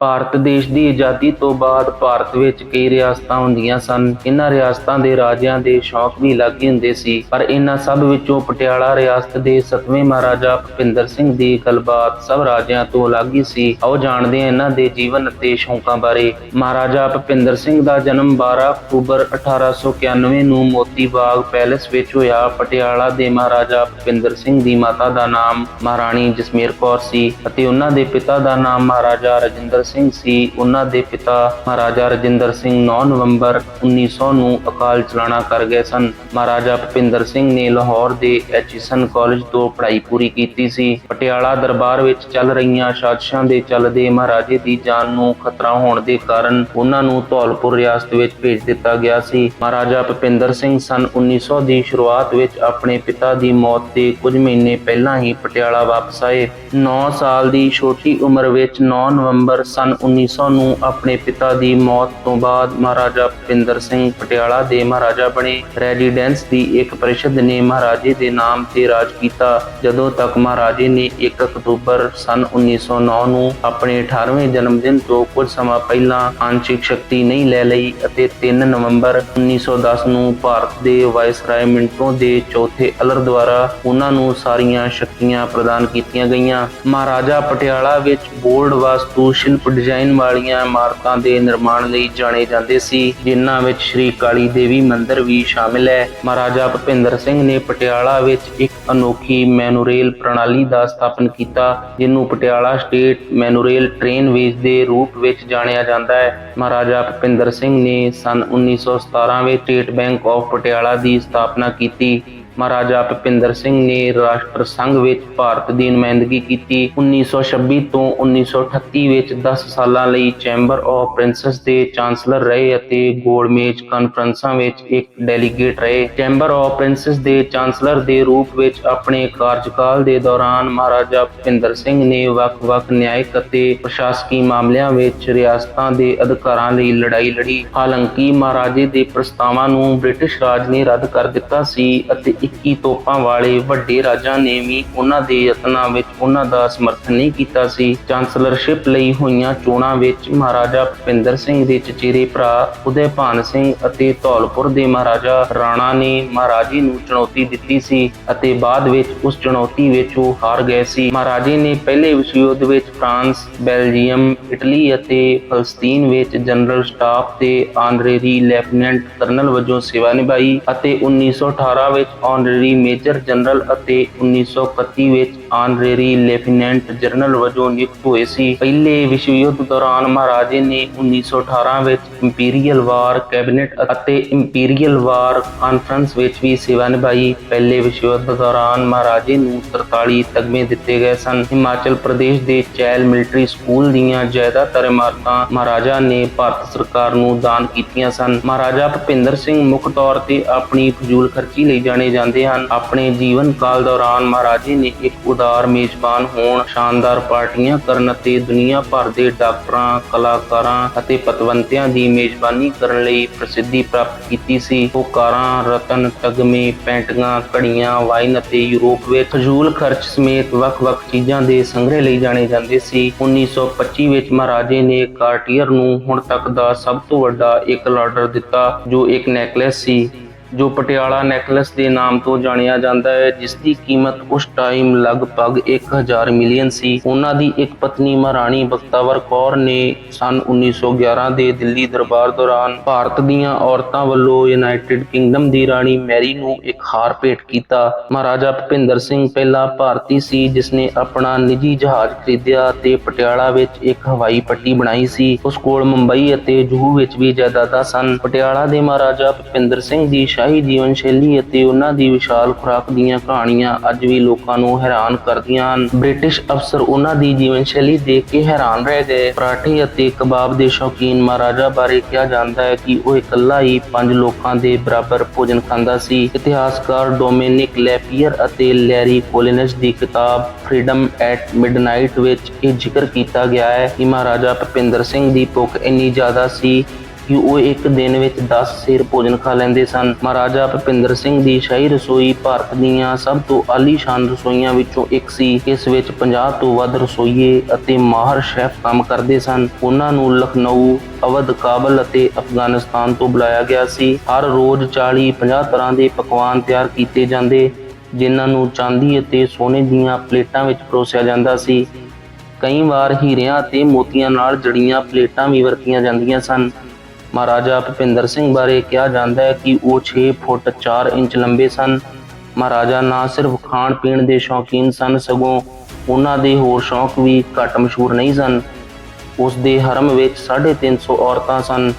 ਭਾਰਤ ਦੇਸ਼ ਦੀ ਆਜ਼ਾਦੀ ਤੋਂ ਬਾਅਦ ਭਾਰਤ ਵਿੱਚ ਕਈ ਰਿਆਸਤਾਂ ਹੁੰਦੀਆਂ ਸਨ। ਇਹਨਾਂ ਰਿਆਸਤਾਂ ਦੇ ਰਾਜਿਆਂ ਦੇ ਸ਼ੌਕ ਵੀ ਅਲੱਗ ਹੀ ਹੁੰਦੇ ਸੀ। ਪਰ ਇਹਨਾਂ ਸਭ ਵਿੱਚੋਂ ਪਟਿਆਲਾ ਰਿਆਸਤ ਦੇ 7ਵੇਂ ਮਹਾਰਾਜਾ ਭੁਪਿੰਦਰ ਸਿੰਘ ਦੀ ਗੱਲਬਾਤ ਸਭ ਰਾਜਿਆਂ ਤੋਂ ਅਲੱਗ ਹੀ ਸੀ। ਆਓ ਜਾਣਦੇ ਹਾਂ ਇਹਨਾਂ ਦੇ ਜੀਵਨ ਅਤੇ ਸ਼ੌਕਾਂ ਬਾਰੇ। ਮਹਾਰਾਜਾ ਭੁਪਿੰਦਰ ਸਿੰਘ ਦਾ ਜਨਮ 12 ਅਕਤੂਬਰ 1891 ਨੂੰ ਮੋਤੀ ਬਾਗ ਪੈਲੇਸ ਵਿੱਚ ਹੋਇਆ। ਪਟਿਆਲਾ ਦੇ ਮਹਾਰਾਜਾ ਭੁਪਿੰਦਰ ਸਿੰਘ ਦੀ ਮਾਤਾ ਦਾ ਨਾਮ ਮਹਾਰਾਣੀ ਜਸਮੇਰ ਕੌਰ ਸੀ ਅਤੇ ਉਹਨਾਂ ਦੇ ਪਿਤਾ ਦਾ ਨਾਮ ਮਹਾਰਾਜਾ ਰਜਿੰਦਰ ਸਿੰਘ ਸੀ। ਉਹਨਾਂ ਦੇ ਪਿਤਾ ਮਹਾਰਾਜਾ ਰਜਿੰਦਰ ਸਿੰਘ 9 ਨਵੰਬਰ 1900 ਨੂੰ ਅਕਾਲ ਚਲਾਣਾ ਕਰ ਗਏ ਸਨ। ਮਹਾਰਾਜਾ ਭੁਪਿੰਦਰ ਸਿੰਘ ਨੇ ਲਾਹੌਰ ਦੇ ਐਚਿਸਨ ਕਾਲਜ ਤੋਂ ਪੜ੍ਹਾਈ ਪੂਰੀ ਕੀਤੀ ਸੀ। ਪਟਿਆਲਾ ਦਰਬਾਰ ਵਿੱਚ ਚੱਲ ਰਹੀਆਂ ਸਾਜ਼ਿਸ਼ਾਂ ਦੇ ਚੱਲਦੇ ਮਹਾਰਾਜੇ ਦੀ ਜਾਨ ਨੂੰ ਖਤਰਾ ਹੋਣ ਦੇ ਕਾਰਨ ਉਹਨਾਂ ਨੂੰ ਧੌਲਪੁਰ ਰਿਆਸਤ ਵਿੱਚ ਭੇਜ ਦਿੱਤਾ ਗਿਆ ਸੀ। ਮਹਾਰਾਜਾ ਭੁਪਿੰਦਰ ਸਿੰਘ ਸਨ 1900 ਦੀ ਸ਼ੁਰੂਆਤ ਵਿੱਚ ਆਪਣੇ ਪਿਤਾ ਦੀ ਮੌਤ ਦੇ ਕੁਝ ਮਹੀਨੇ ਪਹਿਲਾਂ ਹੀ ਪਟਿਆਲਾ ਵਾਪਸ ਆਏ। 9 ਸਾਲ ਦੀ ਛੋਟੀ ਉਮਰ ਵਿੱਚ 9 ਨਵੰਬਰ ਸਨ। 1900 ਨੂੰ ਆਪਣੇ ਪਿਤਾ ਦੀ ਮੌਤ ਤੋਂ ਬਾਅਦ ਮਹਾਰਾਜਾ ਭੁਪਿੰਦਰ ਸਿੰਘ ਪਟਿਆਲਾ ਦੇ ਮਹਾਰਾਜਾ ਬਣੇ। ਰੈਜ਼ੀਡੈਂਸ ਦੀ ਇੱਕ ਪਰਿਸ਼ਦ ਨੇ ਮਹਾਰਾਜੇ ਦੇ ਨਾਮ ਤੇ ਰਾਜ ਕੀਤਾ। ਜਦੋਂ ਤੱਕ ਮਹਾਰਾਜੇ ਨੇ 1 ਅਕਤੂਬਰ ਸਨ। 1909 ਨੂੰ ਆਪਣੇ 18ਵੇਂ ਜਨਮ ਦਿਨ ਤੋਂ ਕੁਝ ਸਮਾਂ ਪਹਿਲਾਂ ਆਂਸ਼ਿਕ ਸ਼ਕਤੀ ਨਹੀਂ ਲੈ ਲਈ ਅਤੇ 3 ਨਵੰਬਰ 1910 ਨੂੰ ਭਾਰਤ ਦੇ ਵਾਇਸਰਾਏ ਮਿੰਟੋ ਦੇ ਚੌਥੇ ਅਲਰ ਦੁਆਰਾ ਉਹਨਾਂ ਨੂੰ ਸਾਰੀਆਂ ਸ਼ਕਤੀਆਂ ਪ੍ਰਦਾਨ ਕੀਤੀਆਂ ਗਈਆਂ। ਮਹਾਰਾਜਾ ਪਟਿਆਲਾ ਵਿੱਚ ਬੋਰਡ ਵਾਸਤੂ ਸ਼ਿਲਪ ਡਿਜ਼ਾਈਨ ਵਾਲੀਆਂ ਇਮਾਰਤਾਂ ਦੇ ਨਿਰਮਾਣ ਲਈ ਜਾਣੇ ਜਾਂਦੇ ਸੀ, ਜਿਨ੍ਹਾਂ ਵਿੱਚ ਸ਼੍ਰੀ ਕਾਲੀ ਦੇਵੀ ਮੰਦਿਰ ਵੀ ਸ਼ਾਮਿਲ ਹੈ। ਮਹਾਰਾਜਾ ਭੁਪਿੰਦਰ ਸਿੰਘ ਨੇ ਪਟਿਆਲਾ ਵਿੱਚ ਇੱਕ ਅਨੋਖੀ ਮੈਨੂਰੇਲ ਪ੍ਰਣਾਲੀ ਦਾ ਸਥਾਪਨ ਕੀਤਾ, ਜਿਹਨੂੰ ਪਟਿਆਲਾ ਸਟੇਟ ਮੈਨੂਰੇਲ ਟ੍ਰੇਨਵੇਜ਼ ਦੇ ਰੂਪ ਵਿੱਚ ਜਾਣਿਆ ਜਾਂਦਾ ਹੈ। ਮਹਾਰਾਜਾ ਭੁਪਿੰਦਰ ਸਿੰਘ ਨੇ ਸਨ 1917 ਵਿੱਚ ਸਟੇਟ ਬੈਂਕ ਆਫ ਪਟਿਆਲਾ ਦੀ ਸਥਾਪਨਾ ਕੀਤੀ। ਮਹਾਰਾਜਾ ਭੁਪਿੰਦਰ ਸਿੰਘ ਨੇ ਰਾਸ਼ਟਰ ਸੰਘ ਵਿੱਚ ਭਾਰਤ ਦੀ ਨੁਮਾਇੰਦਗੀ ਕੀਤੀ। 1926 ਤੋਂ 1938 ਵਿੱਚ 10 ਸਾਲਾਂ ਲਈ ਚੈਂਬਰ ਆਫ ਪ੍ਰਿੰਸੈਸ ਦੇ ਚਾਂਸਲਰ ਰਹੇ ਅਤੇ ਗੋਲਮੇਜ ਕਾਨਫਰੰਸਾਂ ਵਿੱਚ ਇੱਕ ਡੈਲੀਗੇਟ ਰਹੇ। ਚੈਂਬਰ ਆਫ ਪ੍ਰਿੰਸੈਸ ਦੇ ਚਾਂਸਲਰ ਦੇ ਰੂਪ ਵਿੱਚ ਆਪਣੇ ਕਾਰਜਕਾਲ ਦੇ ਦੌਰਾਨ ਮਹਾਰਾਜਾ ਭੁਪਿੰਦਰ ਸਿੰਘ ਨੇ ਵੱਖ-ਵੱਖ ਨਿਆਇਕ ਅਤੇ ਪ੍ਰਸ਼ਾਸਕੀ ਮਾਮਲਿਆਂ ਵਿੱਚ ਰਿਆਸਤਾਂ ਦੇ ਅਧਿਕਾਰਾਂ ਲਈ ਲੜਾਈ ਲੜੀ। ਹਾਲਾਂਕਿ ਮਹਾਰਾਜੇ ਦੇ ਪ੍ਰਸਤਾਵਾਂ ਨੂੰ ਬ੍ਰਿਟਿਸ਼ ਰਾਜ ਨੇ ਰੱਦ ਕਰ ਦਿੱਤਾ ਸੀ ਅਤੇ 21 ਤੋਪਾਂ ਵਾਲੇ ਵੱਡੇ ਰਾਜਾਂ ਨੇ ਵੀ ਉਹਨਾਂ ਦੇ ਯਤਨਾਂ ਵਿੱਚ ਉਹਨਾਂ ਦਾ ਸਮਰਥਨ ਨਹੀਂ ਕੀਤਾ ਸੀ। ਚਾਂਸਲਰਸ਼ਿਪ ਲਈ ਹੋਈਆਂ ਚੋਣਾਂ ਵਿੱਚ ਮਹਾਰਾਜਾ ਭੁਪਿੰਦਰ ਸਿੰਘ ਦੇ ਚਚੇਰੇ ਭਰਾ ਉਦੈਭਾਨ ਸਿੰਘ ਅਤੇ ਧੌਲਪੁਰ ਦੇ ਮਹਾਰਾਜਾ ਰਾਣਾ ਨੇ ਮਹਾਰਾਜੇ ਨੂੰ ਚੁਣੌਤੀ ਦਿੱਤੀ ਸੀ ਅਤੇ ਬਾਅਦ ਵਿੱਚ ਉਸ ਚੁਣੌਤੀ ਵਿੱਚ ਉਹ ਹਾਰ ਗਏ ਸੀ। ਮਹਾਰਾਜੇ ਨੇ ਪਹਿਲੇ ਵਿਸ਼ਵ ਯੁੱਧ ਵਿੱਚ ਫਰਾਂਸ, ਬੈਲਜੀਅਮ, ਇਟਲੀ ਅਤੇ ਫਲਸਤੀਨ ਵਿੱਚ ਜਨਰਲ ਸਟਾਫ ਤੇ ਆਨਰੇਰੀ ਲੈਫਟੀਨੈਂਟ ਕਰਨਲ ਵਜੋਂ ਸੇਵਾ ਨਿਭਾਈ ਅਤੇ 1918 ਵਿੱਚ ਆਨਰੇਰੀ ਮੇਜਰ ਜਨਰਲ ਅਤੇ 1931 ਵਿੱਚ ਆਨਰੇਰੀ ਲੈਫਟੀਨੈਂਟ ਜਨਰਲ ਵਜੋਂ ਨਿਯੁਕਤ ਹੋਏ ਸੀ। ਪਹਿਲੇ ਵਿਸ਼ਵ ਯੁੱਧ ਦੌਰਾਨ ਮਹਾਰਾਜੇ ਨੇ 1918 ਵਿੱਚ ਇੰਪੀਰੀਅਲ ਵਾਰ ਕੈਬਨਿਟ ਅਤੇ ਇੰਪੀਰੀਅਲ ਵਾਰ ਕਾਨਫਰੰਸ ਵਿੱਚ ਵੀ ਸੇਵਾ ਨਿਭਾਈ। ਪਹਿਲੇ ਵਿਸ਼ਵ ਯੁੱਧ ਦੌਰਾਨ ਮਹਾਰਾਜੇ ਨੂੰ 43 ਤਗਮੇ ਦਿੱਤੇ ਗਏ ਸਨ। ਹਿਮਾਚਲ ਪ੍ਰਦੇਸ਼ ਦੇ ਚੈਲ ਮਿਲਟਰੀ ਸਕੂਲ ਦੀਆਂ ਜ਼ਿਆਦਾਤਰ ਇਮਾਰਤਾਂ ਮਹਾਰਾਜਾ ਨੇ ਭਾਰਤ ਸਰਕਾਰ ਨੂੰ ਦਾਨ ਕੀਤੀਆਂ ਸਨ। ਮਹਾਰਾਜਾ ਭੁਪਿੰਦਰ ਸਿੰਘ ਮੁੱਖ ਤੌਰ ਤੇ ਆਪਣੀ ਫਜ਼ੂਲ ਖਰਚੀ ਲਈ ਜਾਣੇ ਜਾਂਦੇ ਹਨ। ਆਪਣੇ ਜੀਵਨ ਕਾਲ ਦੌਰਾਨ ਮਹਾਰਾਜੇ ਨੇ ਇੱਕ ਉਦਾਰ, ਮੇਜ਼ਬਾਨ ਹੋਣ, ਸ਼ਾਨਦਾਰ ਪਾਰਟੀਆਂ ਕਰਨ ਅਤੇ ਦੁਨੀਆ ਭਰ ਦੇ ਡਾਕਟਰਾਂ, ਕਲਾਕਾਰਾਂ ਅਤੇ ਪਤਵੰਤਿਆਂ ਦੀ ਮੇਜ਼ਬਾਨੀ ਕਰਨ ਲਈ ਪ੍ਰਸਿੱਧੀ ਪ੍ਰਾਪਤ ਕੀਤੀ ਸੀ। ਉਹ ਕਾਰਾਂ, ਰਤਨ, ਤਗਮੇ, ਪੈਂਟੀਆਂ, ਘੜੀਆਂ, ਵਾਈਨ ਅਤੇ ਯੂਰਪ ਵਿੱਚ ਫਜ਼ੂਲ ਖਰਚ ਸਮੇਤ ਵੱਖ-ਵੱਖ ਚੀਜ਼ਾਂ ਦੇ ਸੰਗ੍ਰਹਿ ਲਈ ਜਾਣੇ ਜਾਂਦੇ ਸੀ। 1925 ਵਿੱਚ ਮਹਾਰਾਜੇ ਨੇ ਕਾਰਟੀਅਰ ਨੂੰ ਹੁਣ ਤੱਕ ਦਾ ਸਭ ਤੋਂ ਵੱਡਾ ਇੱਕ ਲਾਡਰ ਦਿੱਤਾ, ਜੋ ਇੱਕ ਨੈਕਲੇਸ ਸੀ। ਜੋ ਪਟਿਆਲਾ ਨੈਕਲਸ ਦੇ ਨਾਮ ਤੋਂ ਜਾਣਿਆ ਜਾਂਦਾ ਹੈ, ਜਿਸ ਦੀ ਕੀਮਤ ਉਸ ਟਾਈਮ ਲਗਭਗ 1000 ਮਿਲੀਅਨ ਸੀ। ਉਹਨਾਂ ਦੀ ਇੱਕ ਪਤਨੀ ਮਹਾਰਾਣੀ ਬਖਤਾਵਰ ਕੌਰ ਨੇ ਸਨ 1911 ਦੇ ਦਿੱਲੀ ਦਰਬਾਰ ਦੌਰਾਨ ਭਾਰਤ ਦੀਆਂ ਔਰਤਾਂ ਵੱਲੋਂ ਯੂਨਾਈਟਿਡ ਕਿੰਗਡਮ ਦੀ ਰਾਣੀ ਮੈਰੀ ਨੂੰ ਇੱਕ ਹਾਰ ਭੇਟ ਕੀਤਾ। ਮਹਾਰਾਜਾ ਭੁਪਿੰਦਰ ਸਿੰਘ ਪਹਿਲਾ ਭਾਰਤੀ ਸੀ ਜਿਸ ਨੇ ਆਪਣਾ ਨਿੱਜੀ ਜਹਾਜ਼ ਖਰੀਦਿਆ ਤੇ ਪਟਿਆਲਾ ਵਿੱਚ ਇੱਕ ਹਵਾਈ ਪੱਟੀ ਬਣਾਈ ਸੀ। ਉਸ ਕੋਲ ਮੁੰਬਈ ਅਤੇ ਜੂਹੂ ਵਿੱਚ ਵੀ ਜਾਇਦਾਦਾਂ ਸਨ। ਪਟਿਆਲਾ ਦੇ ਮਹਾਰਾਜਾ ਭੁਪਿੰਦਰ ਸਿੰਘ ਦੀ ਸ਼ਾਹੀ ਜੀਵਨ ਸ਼ੈਲੀ ਅਤੇ ਉਹਨਾਂ ਦੀ ਵਿਸ਼ਾਲ ਖੁਰਾਕ ਦੀਆਂ ਕਹਾਣੀਆਂ ਅੱਜ ਵੀ ਲੋਕਾਂ ਨੂੰ ਹੈਰਾਨ ਕਰਦੀਆਂ ਹਨ। ਬ੍ਰਿਟਿਸ਼ ਅਫਸਰ ਉਹਨਾਂ ਦੀ ਜੀਵਨ ਸ਼ੈਲੀ ਦੇਖ ਕੇ ਹੈਰਾਨ ਰਹਿ ਗਏ। ਪਰਾਠੇ ਅਤੇ ਕਬਾਬ ਦੇ ਸ਼ੌਕੀਨ ਮਹਾਰਾਜਾ ਬਾਰੇ ਕਿਹਾ ਜਾਂਦਾ ਹੈ ਕਿ ਉਹ ਇਕੱਲਾ ਹੀ ਪੰਜ ਲੋਕਾਂ ਦੇ ਬਰਾਬਰ ਭੋਜਨ ਖਾਂਦਾ ਸੀ। ਇਤਿਹਾਸਕਾਰ ਡੋਮਿਨਿਕ ਲੈਪੀਅਰ ਅਤੇ ਲੈਰੀ ਕੋਲਿਨਸ ਦੀ ਕਿਤਾਬ ਫ੍ਰੀडम ਐਟ ਮਿਡਨਾਈਟ ਵਿੱਚ ਇਹ ਜ਼ਿਕਰ ਕੀਤਾ ਗਿਆ ਹੈ ਕਿ ਮਹਾਰਾਜਾ ਭੁਪਿੰਦਰ ਸਿੰਘ ਦੀ ਭੁੱਖ ਇੰਨੀ ਜ਼ਿਆਦਾ ਸੀ ਕਿ ਉਹ ਇੱਕ ਦਿਨ ਵਿੱਚ 10 ਸਿਰ ਭੋਜਨ ਖਾ ਲੈਂਦੇ ਸਨ। ਮਹਾਰਾਜਾ ਭੁਪਿੰਦਰ ਸਿੰਘ ਦੀ ਸ਼ਾਹੀ ਰਸੋਈ ਭਾਰਤ ਦੀਆਂ ਸਭ ਤੋਂ ਆਲੀਸ਼ਾਨ ਰਸੋਈਆਂ ਵਿੱਚੋਂ ਇੱਕ ਸੀ। ਇਸ ਵਿੱਚ 50 ਤੋਂ ਵੱਧ ਰਸੋਈਏ ਅਤੇ ਮਾਹਰ ਸ਼ੈਫ ਕੰਮ ਕਰਦੇ ਸਨ। ਉਹਨਾਂ ਨੂੰ ਲਖਨਊ, ਅਵਧ ਕਾਬਲ ਅਤੇ ਅਫਗਾਨਿਸਤਾਨ ਤੋਂ ਬੁਲਾਇਆ ਗਿਆ ਸੀ। ਹਰ ਰੋਜ਼ 40 50 ਤਰ੍ਹਾਂ ਦੇ ਪਕਵਾਨ ਤਿਆਰ ਕੀਤੇ ਜਾਂਦੇ, ਜਿਨ੍ਹਾਂ ਨੂੰ ਚਾਂਦੀ ਅਤੇ ਸੋਨੇ ਦੀਆਂ ਪਲੇਟਾਂ ਵਿੱਚ ਪਰੋਸਿਆ ਜਾਂਦਾ ਸੀ। ਕਈ ਵਾਰ ਹੀਰਿਆਂ ਅਤੇ ਮੋਤੀਆਂ ਨਾਲ ਜੜੀਆਂ ਪਲੇਟਾਂ ਵੀ ਵਰਤੀਆਂ ਜਾਂਦੀਆਂ ਸਨ। ਮਹਾਰਾਜਾ ਭੁਪਿੰਦਰ ਸਿੰਘ ਬਾਰੇ ਕਿਹਾ ਜਾਂਦਾ ਹੈ ਕਿ ਉਹ 6 ਫੁੱਟ 4 ਇੰਚ ਲੰਬੇ ਸਨ। ਮਹਾਰਾਜਾ ਨਾ ਸਿਰਫ ਖਾਣ ਪੀਣ ਦੇ ਸ਼ੌਕੀਨ ਸਨ, ਸਗੋਂ ਉਹਨਾਂ ਦੇ ਹੋਰ ਸ਼ੌਕ ਵੀ ਘੱਟ ਮਸ਼ਹੂਰ ਨਹੀਂ ਸਨ। ਉਸ ਦੇ ਹਰਮ ਵਿੱਚ 350 ਔਰਤਾਂ ਸਨ।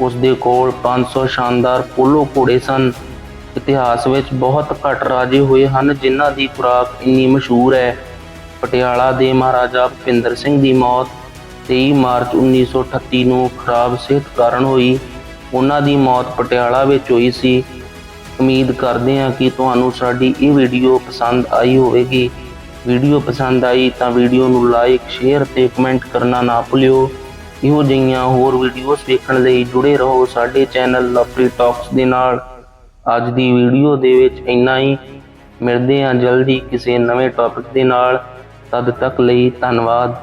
ਉਸ ਦੇ ਕੋਲ 500 ਸ਼ਾਨਦਾਰ ਪੋਲੋ ਘੋੜੇ ਸਨ। ਇਤਿਹਾਸ ਵਿੱਚ ਬਹੁਤ ਘੱਟ ਰਾਜੇ ਹੋਏ ਹਨ ਜਿਨ੍ਹਾਂ ਦੀ ਖੁਰਾਕ ਇੰਨੀ ਮਸ਼ਹੂਰ ਹੈ। ਪਟਿਆਲਾ ਦੇ ਮਹਾਰਾਜਾ ਭੁਪਿੰਦਰ ਸਿੰਘ ਦੀ ਮੌਤ 23 ਮਾਰਚ 1938 ਨੂੰ ਖਰਾਬ ਸਿਹਤ ਕਾਰਨ ਹੋਈ। ਉਹਨਾਂ ਦੀ ਮੌਤ ਪਟਿਆਲਾ ਵਿੱਚ ਹੋਈ ਸੀ। ਉਮੀਦ ਕਰਦੇ ਹਾਂ ਕਿ ਤੁਹਾਨੂੰ ਸਾਡੀ ਇਹ ਵੀਡੀਓ ਪਸੰਦ ਆਈ ਹੋਵੇਗੀ। ਵੀਡੀਓ ਪਸੰਦ ਆਈ ਤਾਂ ਵੀਡੀਓ ਨੂੰ ਲਾਈਕ ਸ਼ੇਅਰ ਤੇ ਕਮੈਂਟ ਕਰਨਾ ਨਾ ਭੁੱਲਿਓ। ਇਹੋ ਜਿਹੀਆਂ ਹੋਰ ਵੀਡੀਓਜ਼ ਵੇਖਣ ਲਈ ਜੁੜੇ ਰਹੋ ਸਾਡੇ ਚੈਨਲ ਲਵਪ੍ਰੀ ਟਾਕਸ ਦੇ ਨਾਲ। ਅੱਜ ਦੀ ਵੀਡੀਓ ਦੇ ਵਿੱਚ ਇੰਨਾ ਹੀ। ਮਿਲਦੇ ਹਾਂ ਜਲਦੀ ਕਿਸੇ ਨਵੇਂ ਟੌਪਿਕ ਦੇ ਨਾਲ। ਤਦ ਤੱਕ ਲਈ ਧੰਨਵਾਦ।